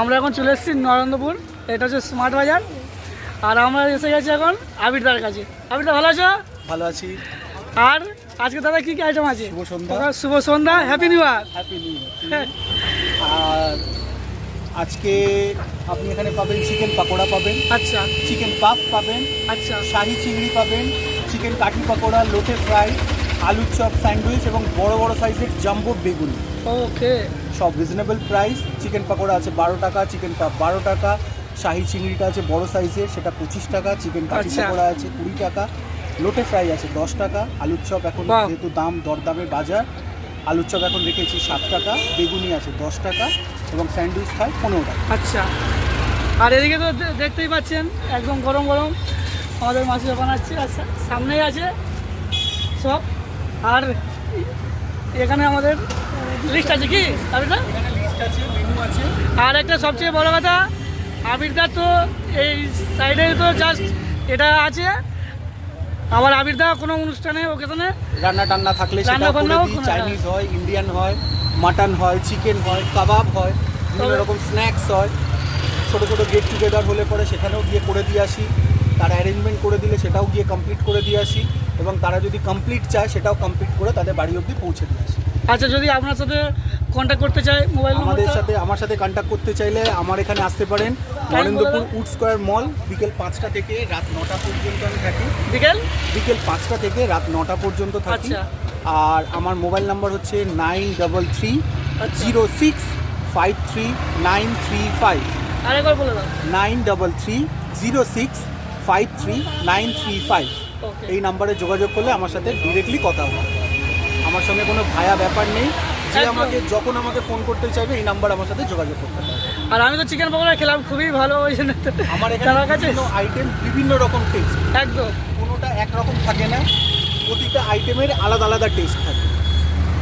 আমরা এখন চলে এসেছি নরেন্দ্রপুর। এটা হচ্ছে স্মার্ট বাজার আর আমরা এসে গেছি এখন আবিরদার কাছে। আবিরদা ভালো আছো? ভালো আছি। আর আজকে দাদা কী কী আইটেম আছে? শুভ সন্ধ্যা। শুভ সন্ধ্যা happy new year happy new আর আজকে আপনি এখানে পাবেন চিকেন পাকোড়া পাবেন। আচ্ছা। চিকেন পাপ পাবেন। আচ্ছা। শাহি চিংড়ি পাবেন। চিকেন কাঠি পাকোড়া লোটে ফ্রাই আলুর চপ স্যান্ডউইচ এবং বড় বড় সাইজের জাম্বো বেগুনি। ওকে। সব রিজনেবল প্রাইস চিকেন পাকোড়া আছে বারো টাকা চিকেন পাপ বারো টাকা। শাহি চিংড়িটা আছে বড় সাইজের সেটা পঁচিশ টাকা। চিকেন কাঠি আচ্ছা। পাকোড়া আছে কুড়ি টাকা। লোটে ফ্রাই আছে দশ টাকা। আলুর চপ এখন যেহেতু দাম দরদামে বাজার আলুর চপ এখন রেখেছি সাত টাকা। বেগুনি আছে দশ টাকা এবং স্যান্ডউইচ খায় পনেরো টাকা। আচ্ছা। আর এদিকে তো দেখতেই পাচ্ছেন একদম গরম গরম আমাদের বানাচ্ছে আর সা- সামনেই আছে সব। আর এখানে আমাদের লিস্ট আছে কি আবিরদা আর একটা সবচেয়ে বড় কথা আবিরদা তো এই সাইডে তো জাস্ট এটা আছে। আবার আবিরদা কোনো অনুষ্ঠানে ওকেশনে রান্না টান্না থাকলে সেটা রান্না বান্নাও চাইনিজ হয় ইন্ডিয়ান হয় মাটন হয় চিকেন হয় কাবাব হয় বিভিন্ন রকম স্ন্যাক্স হয়। ছোটো ছোটো গেট টুগেদার হলে পরে সেখানেও গিয়ে করে দিয়ে আসি। তারা অ্যারেঞ্জমেন্ট করে দিলে সেটাও গিয়ে কমপ্লিট করে দিয়ে আসি এবং তারা যদি কমপ্লিট চায় সেটাও কমপ্লিট করে তাদের বাড়ি অবধি পৌঁছে দিয়ে আসি। আচ্ছা যদি আপনার সাথে কন্ট্যাক্ট করতে চাই মোবাইল আমাদের সাথে আমার সাথে কন্ট্যাক্ট করতে চাইলে আমার এখানে আসতে পারেন। নরেন্দ্রপুর উড স্কোয়ার মল বিকেল পাঁচটা থেকে রাত নটা পর্যন্ত আমি থাকি। বিকেল? বিকেল পাঁচটা থেকে রাত নটা পর্যন্ত থাকি। আচ্ছা। আর আমার মোবাইল নাম্বার হচ্ছে নাইন ডবল থ্রি আচ্ছা। Zero six five three nine three five. আরেকবার বলে দাও। Nine double three zero six five three nine three five এই নাম্বারে যোগাযোগ করলে আমার সাথে ডিরেক্টলি কথা হবে। আমার সঙ্গে কোনো ভায়া ব্যাপার নেই। যে আমাকে যখন আমাকে ফোন করতে চাইবে এই নাম্বার আমার সাথে যোগাযোগ করতে হবে। আর আমি তো চিকেন পকোড়া খেলাম খুবই ভালো ওই জন্য। আমার এখানে কাছে? আইটেম বিভিন্ন রকম টেস্ট একদম। কোনোটা একরকম থাকে না। প্রতিটা আইটেমের আলাদা আলাদা টেস্ট থাকে।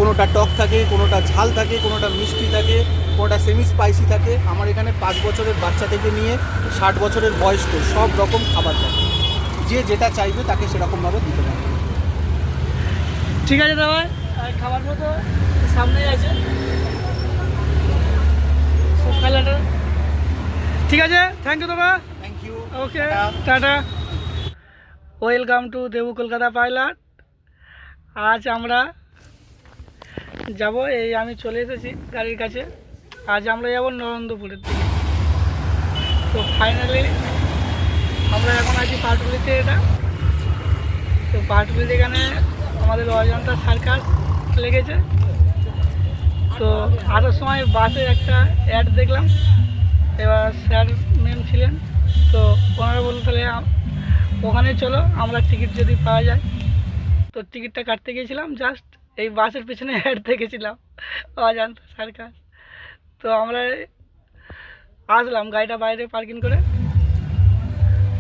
কোনোটা টক থাকে কোনোটা ঝাল থাকে কোনোটা মিষ্টি থাকে কোনোটা সেমি স্পাইসি থাকে। আমার এখানে পাঁচ বছরের বাচ্চা থেকে নিয়ে ষাট বছরের বয়স্ক সব রকম খাবার থাকে। যে যেটা চাইবে তাকে সেরকমভাবে দিতে পারবে। ঠিক আছে দাদা খাবার মতো সামনেই আছে। ঠিক আছে থ্যাংক ইউ দাদা। Thank you okay tata. Welcome to Debu Kolkata pilot আজ আমরা যাব, এই আমি চলে এসেছি গাড়ির কাছে। আজ আমরা যাব নরেন্দ্রপুরের দিকে। তো ফাইনালি আমরা এখন আছি পাটুলিতে এটা। তো পাটুলিতে এখানে আমাদের অজন্তা সার্কাস লেগেছে। তো আসার সময় বাসে একটা অ্যাড দেখলাম। এবার স্যার ম্যাম ছিলেন। তো ওনারা বলল, তাহলে ওখানে চলো, আমরা টিকিট যদি পাওয়া যায়। তো টিকিটটা কাটতে গিয়েছিলাম জাস্ট এই বাসের পিছনে অ্যাড দেখেছিলাম অজান্তা সার্কাস। তো আমরা আসলাম গাড়িটা বাইরে পার্কিং করে।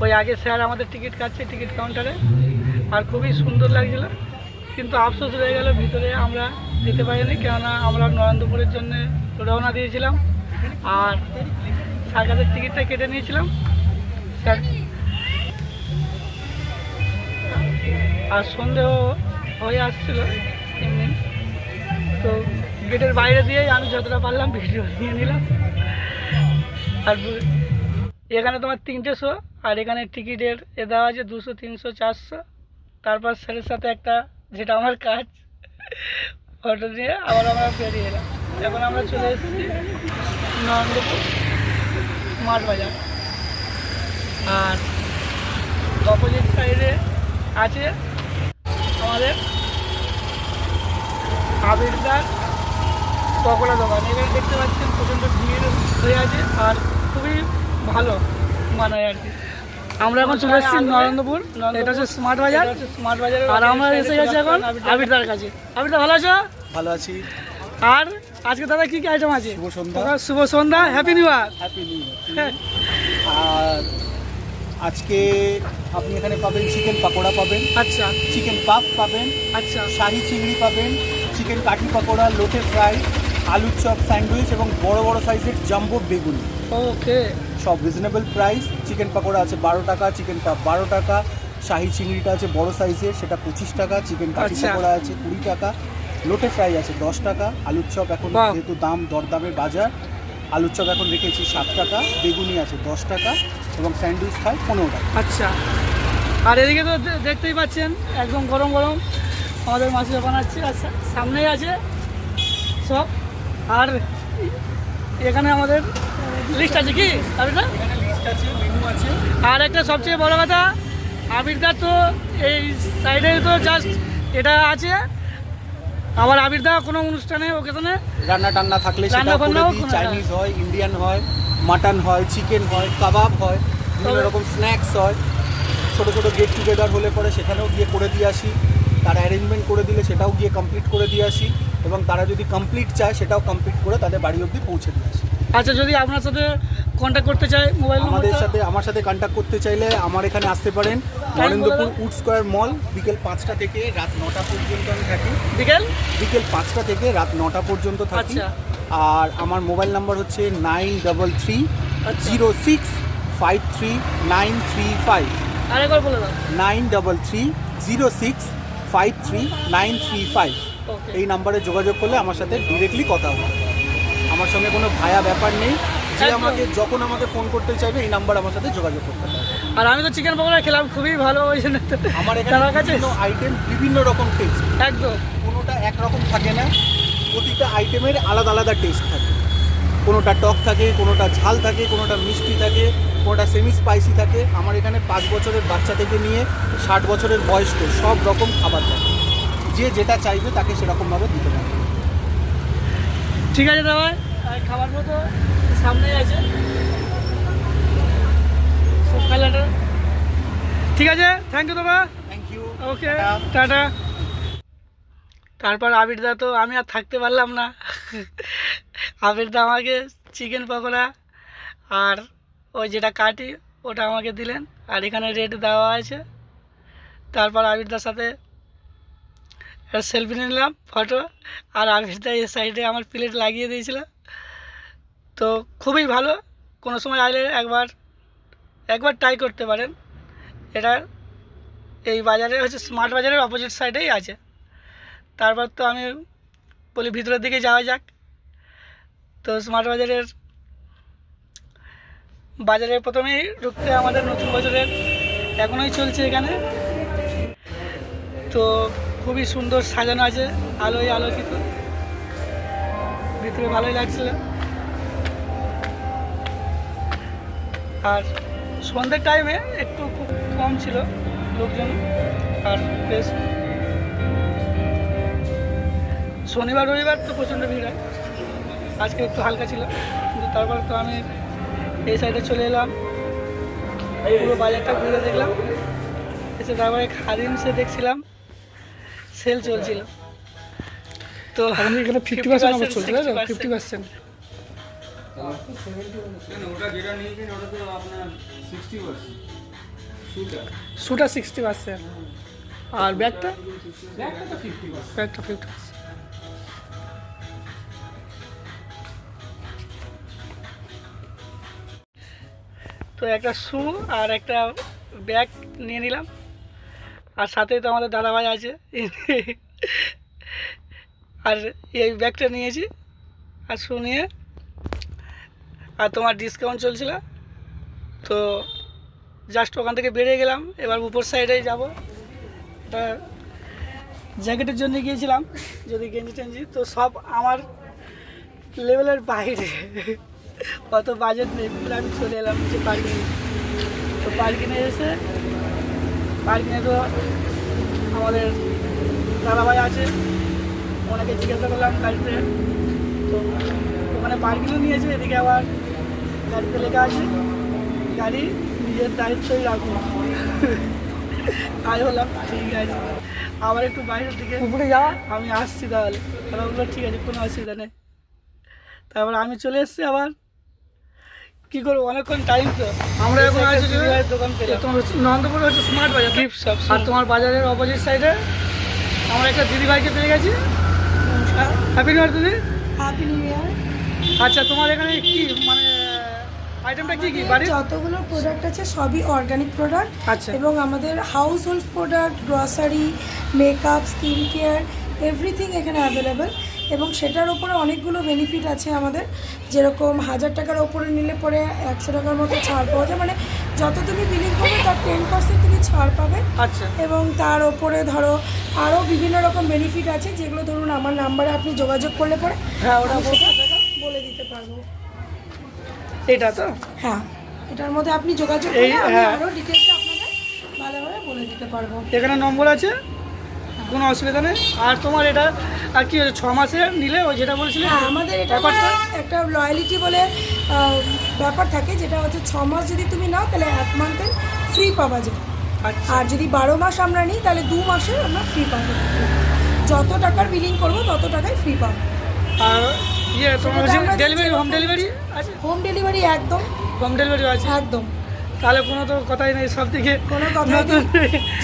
ওই আগে স্যার আমাদের টিকিট কাটছে টিকিট কাউন্টারে, আর খুবই সুন্দর লাগছিল। কিন্তু আফসোস রয়ে গেল, ভিতরে আমরা যেতে পারিনি, কেননা আমরা নরেন্দ্রপুরের জন্য রওনা দিয়েছিলাম। আর সার্কাসের টিকিটটা কেটে নিয়েছিলাম। স্যার আর সন্দেহ হয়ে আসছিল তো গেটের বাইরে দিয়েই আমি যতটা পারলাম ভিডিও নিয়ে নিলাম। আর এখানে তোমার তিনটে শো, আর এখানে টিকিটের এ দেওয়া আছে দুশো, তিনশো, চারশো। তারপর স্যারের সাথে একটা, যেটা আমার কাজ ফটো নিয়ে আবার আমরা বেরিয়ে এলাম। এখন আমরা চলে এসেছি নরেন্দ্রপুর স্মার্ট বাজার। আর অপোজিট সাইডে আছে আমাদের আবিরদার পকোড়া দোকান। এখানে দেখতে পাচ্ছেন প্রচণ্ড ভিড় হয়ে আছে আর খুবই ভালো মানায় আর কি। আমরা এখন চলে এসেছি নরেন্দ্রপুর। এটা হচ্ছে স্মার্ট বাজার স্মার্ট বাজার আর আমরা এসে গেছি এখন আবিরদার কাছে। আবিরদা ভালো আছো? ভালো আছি। আর আজকে দাদা কি কি আইটেম আছে? শুভ সন্ধ্যা। দাদা, শুভ সন্ধ্যা happy new year happy new year আর আজকে আপনি এখানে পাবেন চিকেন পাকোড়া পাবেন। আচ্ছা। চিকেন পাপ পাবেন। আচ্ছা। শাহি চিংড়ি পাবেন। চিকেন কাঠি পাকোড়া লোটে ফ্রাই আলুর চপ স্যান্ডউইচ এবং বড় বড় সাইজের জাম্বো বেগুনি। ওকে। সব রিজনেবল প্রাইস চিকেন পাকোড়া আছে বারো টাকা চিকেন পাপ বারো টাকা। শাহি চিংড়িটা আছে বড় সাইজের সেটা পঁচিশ টাকা। চিকেন কাঠি আচ্ছা। পাকোড়া আছে কুড়ি টাকা। লোটে ফ্রাই আছে দশ টাকা। আলুর চপ এখন। যেহেতু দাম দরদামে বাজার আলুর চপ এখন রেখেছি সাত টাকা। বেগুনি আছে দশ টাকা এবং স্যান্ডউইচ খায় পনেরো টাকা। আচ্ছা। আর এদিকে তো দেখতেই পাচ্ছেন একদম গরম গরম। আমাদের মাছটা বানাচ্ছে আর সামনেই আছে সব। আর এখানে আমাদের লিস্ট আছে কি? আবিরদা এখানে লিস্ট আছে আর একটা সবচেয়ে বড় কথা আবিরদা তো এই সাইডে তো জাস্ট এটা আছে। আবার আবিরদা কোনো অনুষ্ঠানে ওকেশনে রান্না টান্না থাকলে সেটা করে দিই। চাইনিজ হয় ইন্ডিয়ান হয় মাটন হয় চিকেন হয় কাবাব হয় বিভিন্ন রকম স্ন্যাক্স হয়। ছোটো ছোটো গেট টুগেদার হলে পরে সেখানেও গিয়ে করে দিয়ে আসি। তারা অ্যারেঞ্জমেন্ট করে দিলে সেটাও গিয়ে কমপ্লিট করে দিয়ে আসি এবং তারা যদি কমপ্লিট চায় সেটাও কমপ্লিট করে তাদের বাড়ি অবধি পৌঁছে দিয়ে আসি। আচ্ছা যদি আপনার সাথে কন্ট্যাক্ট করতে চাই মোবাইল আমাদের সাথে আমার সাথে কন্ট্যাক্ট করতে চাইলে আমার এখানে আসতে পারেন। নরেন্দ্রপুর উড স্কোয়ার মল বিকেল পাঁচটা থেকে রাত নটা পর্যন্ত আমি থাকি। বিকেল? বিকেল পাঁচটা থেকে রাত নটা পর্যন্ত থাকি। আচ্ছা। আর আমার মোবাইল নাম্বার হচ্ছে nine double three. Zero six five three nine three five আরেকবার বলে দাও। Nine double three zero six five three nine three five এই নাম্বারে যোগাযোগ করলে আমার সাথে ডিরেক্টলি কথা হবে। আমার সঙ্গে কোনো ভায়া ব্যাপার নেই। যে আমাকে যখন আমাকে ফোন করতে চাইবে এই নাম্বার আমার সাথে যোগাযোগ করতে হবে। আর আমি তো চিকেন পকোড়া খেলাম খুবই ভালো ওই জন্য। আমার এখানে কাছে আইটেম বিভিন্ন রকম টেস্ট একদম। কোনোটা একরকম থাকে না। প্রতিটা আইটেমের আলাদা আলাদা টেস্ট থাকে। কোনোটা টক থাকে কোনোটা ঝাল থাকে কোনোটা মিষ্টি থাকে। কোনোটা সেমি স্পাইসি থাকে। আমার এখানে পাঁচ বছরের বাচ্চা থেকে নিয়ে ষাট বছরের বয়স্ক সব রকম খাবার থাকে। যে যেটা চাইবে তাকে সেরকমভাবে দিতে পারে ঠিক আছে দাদা খাবারগুলো তো সামনেই আছে। ঠিক আছে থ্যাংক ইউ দাদা। Thank you okay tata. তারপর আবিরদা তো আমি আর থাকতে পারলাম না। আবিরদা আমাকে চিকেন পকোড়া আর ওই যেটা কাটি ওটা আমাকে দিলেন। আর এখানে রেট দেওয়া আছে। তারপর আবিরদার সাথে একটা সেলফি নিলাম ফটো আর আবিরদা এই সাইডে আমার প্লেট লাগিয়ে দিয়েছিল। তো খুবই ভালো। কোনো সময় আইলে একবার একবার ট্রাই করতে পারেন। এটা এই বাজারে, হচ্ছে স্মার্ট বাজারের অপোজিট সাইডেই আছে। তারপর তো আমি বলি ভিতরের দিকে যাওয়া যাক। তো স্মার্ট বাজারের বাজারে প্রথমেই ঢুকতে আমাদের নতুন বছরের এখনোই চলছে এখানে। তো খুবই সুন্দর সাজানো আছে, আলোয় আলোকিত। ভিতরে ভালোই লাগছিল। আর সন্ধ্যের টাইমে একটু খুব কম ছিল লোকজন, আর বেশ। শনিবার, রবিবার তো প্রচণ্ড ভিড় হয়। আজকে একটু হালকা ছিল, কিন্তু তারপর তো আমি এই সাইডে চলে এলাম। পুরো বাজারটা ঘুরে দেখলাম। এসে তারপরে খাদিমসে দেখছিলাম। সেল চলছিল। তো এখন এখানে ফিফটি পার্সেন্ট অফার চলছে তাই তো? ফিফটি পার্সেন্ট শুটা সিক্সটি পার্সেন্ট আর ব্যাগটা? ব্যাগটা ফিফটি পার্সেন্ট তো একটা শু আর একটা ব্যাগ নিয়ে নিলাম। আর সাথেই তো আমাদের দাদাভাই আছে। আর এই ব্যাগটা নিয়েছি। আর শু নিয়ে। আর তোমার ডিসকাউন্ট চলছিল। তো জাস্ট ওখান থেকে বেরিয়ে গেলাম। এবার উপর সাইডেই যাব। জ্যাকেটের জন্য গিয়েছিলাম। যদি গেঞ্জি টেঞ্জি। তো সব আমার লেভেলের বাইরে। অত বাজেট নেই বলে আমি চলে এলাম যে পার্কিংয়ে তো পার্কিংয়ে এসে পার্কিংয়ে তো আমাদের দাদাভাই আছে ওনাকে জিজ্ঞাসা করলাম গাড়িতে। তো ওখানে পার্কিংও নিয়েছে এদিকে আবার গাড়িতে লেখা আছে গাড়ি নিজের দায়িত্বই রাখুন তাই হলাম ঠিক আছে। আবার একটু বাইরের দিকে উপরে যাওয়া আমি আসছি তাহলে। তারা বলল ঠিক আছে কোনো অসুবিধা নেই। তারপর আমি চলে এসেছি আবার। কি করব? অনেকক্ষণ টাইম তো। আমরা এখন আছি দোকান পেলাম। তোমার নন্দপুর হচ্ছে স্মার্ট বাজার গিফট শপ আর তোমার বাজারের অপোজিট সাইডে আমরা একটা দিদিভাইকে পেয়ে গেছি। হ্যাপি নিউ ইয়ার দিদি। হ্যাপি নিউ ইয়ার আচ্ছা তোমার এখানে কি মানে আইটেমটা কি কি বাড়ির? যতগুলো প্রোডাক্ট আছে সবই অর্গানিক প্রোডাক্ট আচ্ছা। এবং আমাদের household product grocery makeup skin care everything এখানে অ্যাভেলেবেল এবং সেটার ওপরে অনেকগুলো বেনিফিট আছে আমাদের। যেরকম হাজার টাকার ওপরে নিলে পরে একশো টাকার মতো ছাড় পাওয়া যায়। মানে যত তুমি বিলিং করবে তার টেন পার্সেন্ট তুমি ছাড় পাবে। আচ্ছা। এবং তার ওপরে ধরো আরও বিভিন্ন রকম বেনিফিট আছে যেগুলো ধরুন আমার নাম্বারে আপনি যোগাযোগ করলে পরে হ্যাঁ বলে দিতে পারব। এটা তো? হ্যাঁ এটার মধ্যে আপনি যোগাযোগ করলে আমি। আরও ডিটেলস আপনাকে ভালোভাবে বলে দিতে পারব। এখানে নম্বর আছে? কোনো অসুবিধা নেই। আর তোমার এটা আর কি ছ মাসে নিলে ওই যেটা বলছিলে? হ্যাঁ আমাদের এটা একটা লয়ালিটি বলে ব্যাপার থাকে যেটা হচ্ছে ছ মাস যদি তুমি নাও তাহলে এক মান্থের ফ্রি পাওয়া যায় আর যদি বারো মাস আমরা নিই তাহলে দু মাসে আমরা ফ্রি পাবো। যত টাকার বিলিং করব তত টাকায় ফ্রি পাবো। আর ইয়ে তোমার ডেলিভারি হোম ডেলিভারি আছে? হোম ডেলিভারি একদম। হোম ডেলিভারি আছে? একদম। তাহলে কোনো তো কথাই নেই সব থেকে কোনো কথা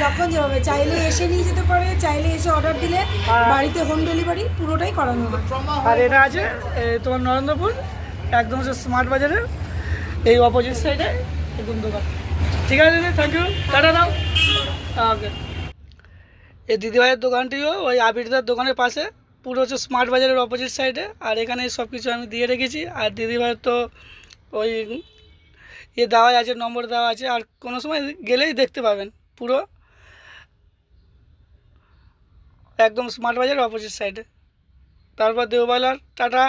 যখন যেভাবে চাইলে এসে নিয়ে যেতে পারে চাইলে এসে অর্ডার দিলে বাড়িতে হোম ডেলিভারি পুরোটাই করানো হয় আর এটা আছে তোমার নরেন্দ্রপুর একদম হচ্ছে স্মার্ট বাজারের এই অপোজিট সাইডে একদম দোকান। ঠিক আছে দিদি থ্যাংক ইউ টাটা দাও ওকে এই দিদিভাইয়ের দোকানটিও ওই আবিরদার দোকানের পাশে পুরো হচ্ছে স্মার্ট বাজারের অপোজিট সাইডে আর এখানে সব কিছু আমি দিয়ে রেখেছি। আর দিদিভাইয়ের তো ওই ইয়ে দেওয়া আছে, নম্বর দেওয়া আছে, আর কোনো সময় গেলেই দেখতে পাবেন পুরো। একদম স্মার্ট বাজার অপোজিট সাইডে তারপর দেওবালার, টাটা।